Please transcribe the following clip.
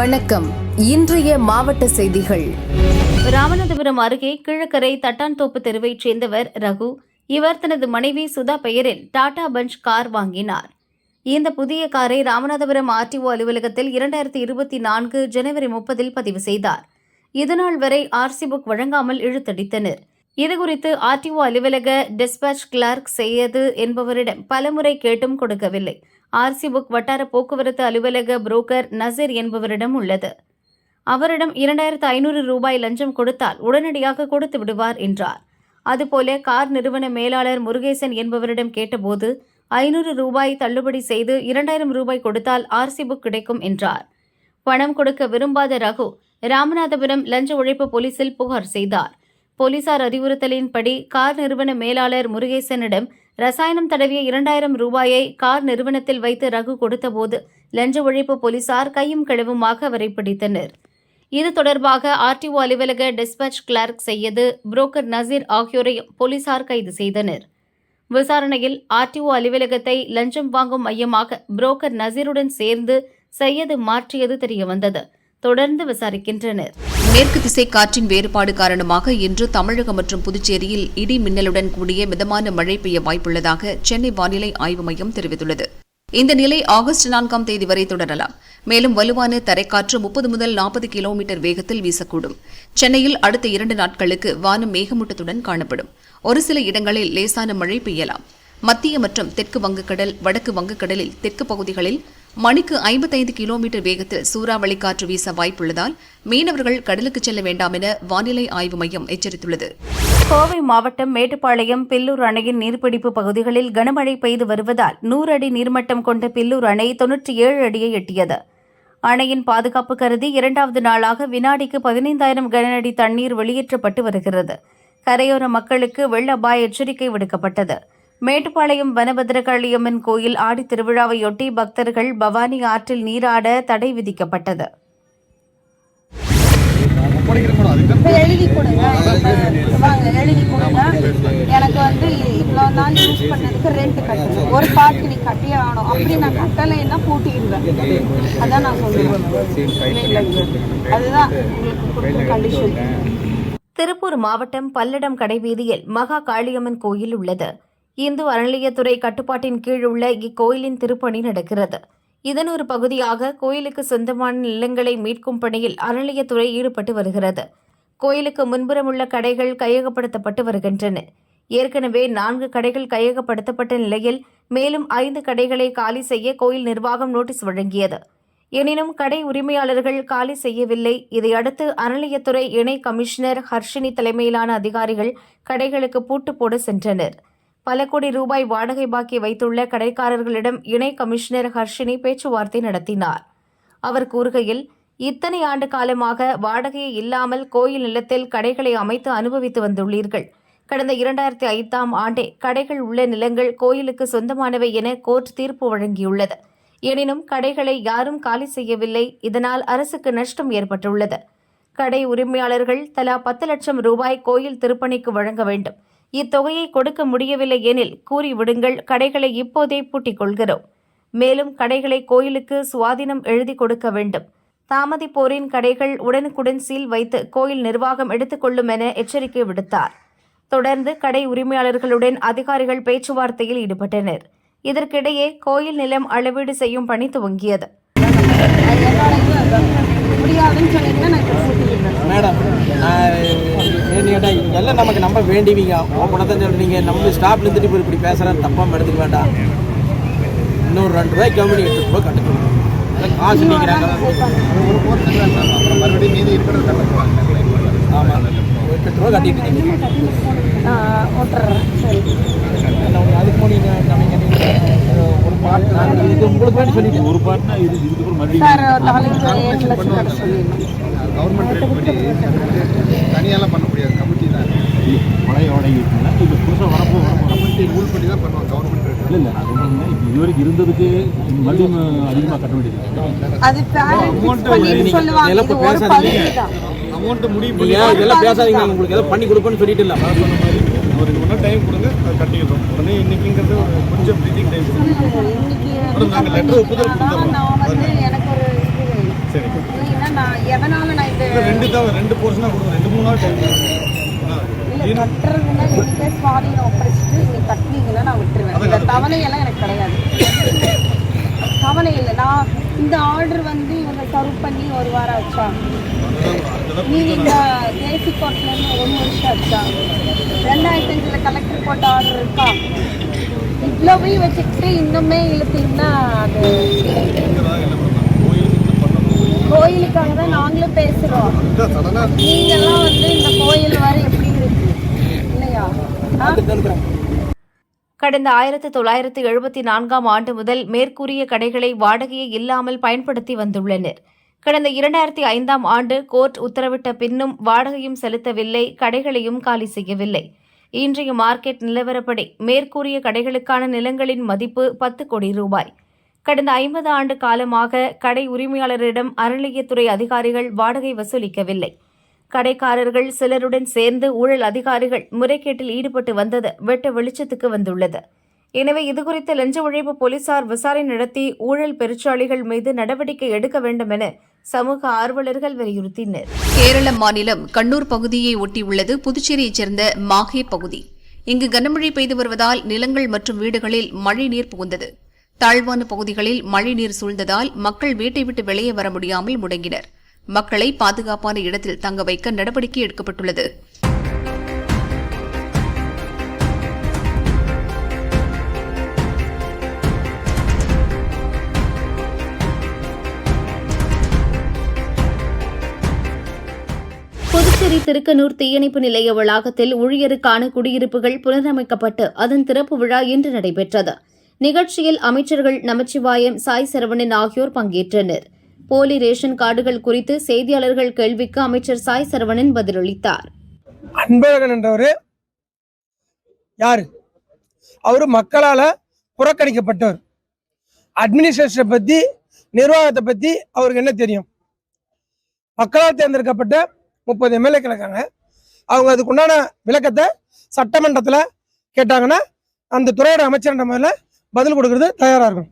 வணக்கம். இன்றைய மாவட்ட செய்திகள். ராமநாதபுரம் அருகே கிழக்கரை தட்டான்தோப்பு தெருவைச் சேர்ந்தவர் ரகு. இவர் தனது மனைவி சுதா பெயரில் டாடா பஞ்ச் கார் வாங்கினார். இந்த புதிய காரை ராமநாதபுரம் ஆர்டிஓ அலுவலகத்தில் இரண்டாயிரத்தி இருபத்தி நான்கு ஜனவரி முப்பதில் பதிவு செய்தார். இதுநாள் வரை ஆர்சி புக் வழங்காமல் இழுத்தடித்தனர். இதுகுறித்து ஆர்டிஓ அலுவலக டிஸ்பாச் கிளார்க் செய்யது என்பவரிடம் பலமுறை கேட்டும் கொடுக்கவில்லை. ஆர்சி புக் வட்டார போக்குவரத்து அலுவலக புரோக்கர் நசீர் என்பவரிடம் உள்ளது. அவரிடம் இரண்டாயிரத்து ஐநூறு ரூபாய் லஞ்சம் கொடுத்தால் உடனடியாக கொடுத்து விடுவார் என்றார். அதுபோல கார் நிறுவன மேலாளர் முருகேசன் என்பவரிடம் கேட்டபோது ஐநூறு ரூபாய் தள்ளுபடி செய்து இரண்டாயிரம் ரூபாய் கொடுத்தால் ஆர்சி புக் கிடைக்கும் என்றார். பணம் கொடுக்க விரும்பாத ரகு ராமநாதபுரம் லஞ்ச ஒழிப்பு போலீசில் புகார் செய்தார். போலீசார் அறிவுறுத்தலின்படி கார் நிறுவன மேலாளர் முருகேசனிடம் ரசாயனம் தடவிய இரண்டாயிரம் ரூபாயை கார் நிறுவனத்தில் வைத்து ரகு கொடுத்தபோது லஞ்ச ஒழிப்பு போலீசார் கையும் கிழவுமாக அவரை பிடித்தனர். இது தொடர்பாக ஆர்டிஓ அலுவலக dispatch clerk Syed broker Nazeer ஆகியோரையும் போலீசார் கைது செய்தனர். விசாரணையில் ஆர்டிஓ அலுவலகத்தை லஞ்சம் வாங்கும் மையமாக புரோக்கர் நசீருடன் சேர்ந்து செய்யது மாற்றியது தெரியவந்தது. தொடர்ந்து விசாரிக்கின்றனர். மேற்கு திசை காற்றின் வேறுபாடு காரணமாக இன்று தமிழகம் மற்றும் புதுச்சேரியில் இடி மின்னலுடன் கூடிய மிதமான மழை பெய்ய வாய்ப்புள்ளதாக சென்னை வானிலை ஆய்வு மையம் தெரிவித்துள்ளது. இந்த நிலை ஆகஸ்ட் நான்காம் தேதி வரை தொடரலாம். மேலும் வலுவான தரைக்காற்று முப்பது முதல் நாற்பது கிலோமீட்டர் வேகத்தில் வீசக்கூடும். சென்னையில் அடுத்த இரண்டு நாட்களுக்கு வானம் மேகமூட்டத்துடன் காணப்படும். ஒரு சில இடங்களில் லேசான மழை பெய்யலாம். மத்திய மற்றும் தெற்கு வங்கக்கடல் வடக்கு வங்கக்கடலில் தெற்கு பகுதிகளில் மணிக்கு ஐம்பத்தைந்து கிலோமீட்டர் வேகத்தில் சூறாவளி காற்று வீச வாய்ப்புள்ளதால் மீனவர்கள் கடலுக்கு செல்ல வேண்டாம் என வானிலை ஆய்வு மையம் எச்சரித்துள்ளது. கோவை மாவட்டம் மேட்டுப்பாளையம் பில்லூர் அணையின் நீர்பிடிப்பு பகுதிகளில் கனமழை பெய்து வருவதால் நூறு அடி நீர்மட்டம் கொண்ட பில்லூர் அணை தொன்னூற்றி ஏழு அடியை எட்டியது. அணையின் பாதுகாப்பு கருதி இரண்டாவது நாளாக வினாடிக்கு பதினைந்தாயிரம் கனஅடி தண்ணீர் வெளியேற்றப்பட்டு வருகிறது. கரையோர மக்களுக்கு வெள்ள அபாய எச்சரிக்கை விடுக்கப்பட்டது. மேட்டுப்பாளையம் வனபத்திரகாளியம்மன் கோயில் ஆடி திருவிழாவையொட்டி பக்தர்கள் பவானி ஆற்றில் நீராட தடை விதிக்கப்பட்டது. எழுதி கொடுங்க எழுதி கொடுங்க எனக்கு வந்து இவ்வளோ நாள் யூஸ் பண்ணதுக்கு ரெண்ட் கட்டணும் ஒரு பார்ட் நீ கட்டியே ஆகணும் அப்படி நான் கட்டலைன்னா பூட்டிடுவேன் அதான் நான் சொல்லுவேன் அதுதான் உங்களுக்கு கண்டிஷன் திருப்பூர் மாவட்டம் பல்லடம் கடைவீதியில் மகா காளியம்மன் கோயில் உள்ளது. இந்து அறநிலையத்துறை கட்டுப்பாட்டின் கீழ் உள்ள இக்கோயிலின் திருப்பணி நடக்கிறது. இதன் ஒரு பகுதியாக கோயிலுக்கு சொந்தமான நிலங்களை மீட்கும் பணியில் அறநிலையத்துறை ஈடுபட்டு வருகிறது. கோயிலுக்கு முன்புறம் உள்ள கடைகள் கையகப்படுத்தப்பட்டு வருகின்றன. ஏற்கனவே நான்கு கடைகள் கையகப்படுத்தப்பட்ட நிலையில் மேலும் ஐந்து கடைகளை காலி செய்ய கோயில் நிர்வாகம் நோட்டீஸ் வழங்கியது. எனினும் கடை உரிமையாளர்கள் காலி செய்யவில்லை. இதையடுத்து அறநிலையத்துறை இணை கமிஷனர் ஹர்ஷினி தலைமையிலான அதிகாரிகள் கடைகளுக்கு பூட்டு போட சென்றனர். பல கோடி ரூபாய் வாடகை பாக்கி வைத்துள்ள கடைக்காரர்களிடம் இணை கமிஷனர் ஹர்ஷினி பேச்சுவார்த்தை நடத்தினார். அவர் கூறுகையில் இத்தனை ஆண்டு காலமாக வாடகையை இல்லாமல் கோயில் நிலத்தில் கடைகளை அமைத்து அனுபவித்து வந்துள்ளீர்கள். கடந்த இரண்டாயிரத்தி ஐந்தாம் ஆண்டே கடைகள் உள்ள நிலங்கள் கோயிலுக்கு சொந்தமானவை என கோர்ட் தீர்ப்பு வழங்கியுள்ளது. எனினும் கடைகளை யாரும் காலி செய்யவில்லை. இதனால் அரசுக்கு நஷ்டம் ஏற்பட்டுள்ளது. கடை உரிமையாளர்கள் தலா பத்து லட்சம் ரூபாய் கோயில் திருப்பணிக்கு வழங்க வேண்டும். இத்தொகையை கொடுக்க முடியவில்லை எனில் கூறிவிடுங்கள் கடைகளை இப்போதே பூட்டிக் கொள்கிறோம் மேலும் கடைகளை கோயிலுக்கு சுவாதீனம் எழுதி கொடுக்க வேண்டும். தாமதிப்போரின் கடைகள் உடனுக்குடன் சீல் வைத்து கோயில் நிர்வாகம் எடுத்துக்கொள்ளும் என எச்சரிக்கை விடுத்தார். தொடர்ந்து கடை உரிமையாளர்களுடன் அதிகாரிகள் பேச்சுவார்த்தையில் ஈடுபட்டனர். இதற்கிடையே கோயில் நிலம் அளவீடு செய்யும் பணி துவங்கியது என்னோட இது முடியாதுன்னு சொன்னீங்கன்னா நான் இப்போ பூட்டிடுவேன் மேடம் நான் வேண்டியடா எல்லாம் நமக்கு நம்ப வேண்டிவீங்க ஓப்பனாக தான் சொல்கிறீங்க நம்ம ஸ்டாப்ல இருந்துட்டு இப்படி இப்படி பேசுகிறேன் தப்பாக எடுத்துக்க வேண்டாம். இன்னொரு ரெண்டு ரூபாய் கம்பெனி எட்டு ரூபாய் அதான் காசு நீங்கிறாங்க ஆமாம் எட்டு ரூபா கட்டிட்டு இருக்கீங்க அதுக்கு முன்னாடி ஒரு பாட்டு நான் இது உங்களுக்கு வேண்டி சொல்லிட்டேன் ஒரு பாட்டுனா இது இதுக்கு மறுபடியும் கவர்மெண்ட் ரேட் படி தனியாலாம் பண்ண முடியாது கமிட்டி தான். பழைய வாடகை இருக்குன்னா இப்போ புதுசாக வரப்போ வரப்போ கமிட்டி ரூல் படி தான் பண்ணுவாங்க கவர்மெண்ட் ரேட் இல்லை இல்லை நான் சொல்கிறேன் இப்போ இதுவரைக்கும் இருந்ததுக்கு மறுபடியும் அதிகமாக கட்ட வேண்டியது அது பிளான் ஃபிக்ஸ் பண்ணிட்டு சொல்லுவாங்க. இது ஒரு பகுதி தான். அமௌண்ட் முடிவு நீங்கள் இதெல்லாம் பேசாதீங்க. உங்களுக்கு ஏதோ பண்ணி கொடுப்பேன்னு சொல்லிட்டு இல்லை. ஒரு நேரம் டைம் கொடுங்க. அதை கட்டிக்கிறோம் உடனே இன்னைக்குங்கிறது ஒரு கொஞ்சம் ப்ரீதிங் டைம் இன்னைக்கு நாங்கள் லெட்டர் ஒப்புதல் வேணும். சரி ரெண்டு தான் ரெண்டு போர்ஷனாக கொடுங்க ரெண்டு மூணு நாள் டைம் கட்டுறதுன்னா கட்டினீங்கன்னா நான் விட்டுருவேன். இந்த தவணையெல்லாம் எனக்கு கிடையாது. தவணை இல்லை நான் இந்த ஆர்டர் வந்து இவங்க சர்வ் பண்ணி ஒரு வாரம் ஆச்சா நீங்க இந்த தேசி கோர்ட்ல இருந்து ஒரு வருஷம் ஆச்சா ரெண்டாயிரத்தி அஞ்சுல கலெக்டர் போட்ட ஆர்டர் இருக்கா? இவ்வளவையும் வச்சுக்கிட்டு இன்னுமே இழுத்தீங்கன்னா அது கோயிலுக்காக தான் நாங்களும் பேசுறோம். சடனாக வந்து இந்த கோயில் வர எப்படி இருக்கு? இல்லையா? ஆ? கடந்த ஆயிரத்து தொள்ளாயிரத்து எழுபத்தி நான்காம் ஆண்டு முதல் மேற்கூறிய கடைகளை வாடகையை இல்லாமல் பயன்படுத்தி வந்துள்ளனர். கடந்த இரண்டாயிரத்தி ஐந்தாம் ஆண்டு கோர்ட் உத்தரவிட்ட பின்னும் வாடகையும் செலுத்தவில்லை கடைகளையும் காலி செய்யவில்லை. இன்றைய மார்க்கெட் நிலவரப்படி மேற்கூறிய கடைகளுக்கான நிலங்களின் மதிப்பு பத்து கோடி ரூபாய். கடந்த ஐம்பது ஆண்டு காலமாக கடை உரிமையாளரிடம் அறநிலையத்துறை அதிகாரிகள் வாடகை வசூலிக்கவில்லை. கடைக்காரர்கள் சிலருடன் சேர்ந்து ஊழல் அதிகாரிகள் முறைகேட்டில் ஈடுபட்டு வந்தது வெட்ட வெளிச்சத்துக்கு வந்துள்ளது. எனவே இதுகுறித்து லஞ்ச ஒழிப்பு போலீசார் விசாரணை நடத்தி ஊழல் பெருச்சாளிகள் மீது நடவடிக்கை எடுக்க வேண்டும் என சமூக ஆர்வலர்கள் வலியுறுத்தினர். கேரள மாநிலம் கண்ணூர் பகுதியை ஒட்டியுள்ளது புதுச்சேரியைச் சேர்ந்த மாஹே பகுதி. இங்கு கனமழை பெய்து வருவதால் நிலங்கள் மற்றும் வீடுகளில் மழை நீர் புகுந்தது. தாழ்வான பகுதிகளில் மழை நீர் சூழ்ந்ததால் மக்கள் வீட்டை விட்டு வெளியே வர முடியாமல் முடங்கினர். மக்களை பாதுகாப்பான இடத்தில் தங்க வைக்க நடவடிக்கை எடுக்கப்பட்டுள்ளது. புதுச்சேரி திருக்கனூர் தீயணைப்பு நிலைய வளாகத்தில் ஊழியருக்கான குடியிருப்புகள் புனரமைக்கப்பட்டு அதன் திறப்பு விழா இன்று நடைபெற்றது. நிகழ்ச்சியில் அமைச்சர்கள் நமச்சிவாயம் சாய் சரவணன் ஆகியோர் பங்கேற்றனர். போலி ரேஷன் கார்டுகள் குறித்து செய்தியாளர்கள் கேள்விக்கு அமைச்சர் சாய் சரவணன் பதிலளித்தார். அன்பழகன் என்றவர் யாரு? அவர் மக்களால் புறக்கணிக்கப்பட்டவர். அட்மினிஸ்ட்ரேஷனை பற்றி நிர்வாகத்தை பற்றி அவருக்கு என்ன தெரியும்? மக்களால் தேர்ந்தெடுக்கப்பட்ட முப்பது எம்எல்ஏக்கள் இருக்காங்க. அவங்க அதுக்குண்டான விளக்கத்தை சட்டமன்றத்தில் கேட்டாங்கன்னா அந்த துறையோட அமைச்சர்ன்ற முதல்ல பதில் கொடுக்கறது தயாராக இருக்கும்.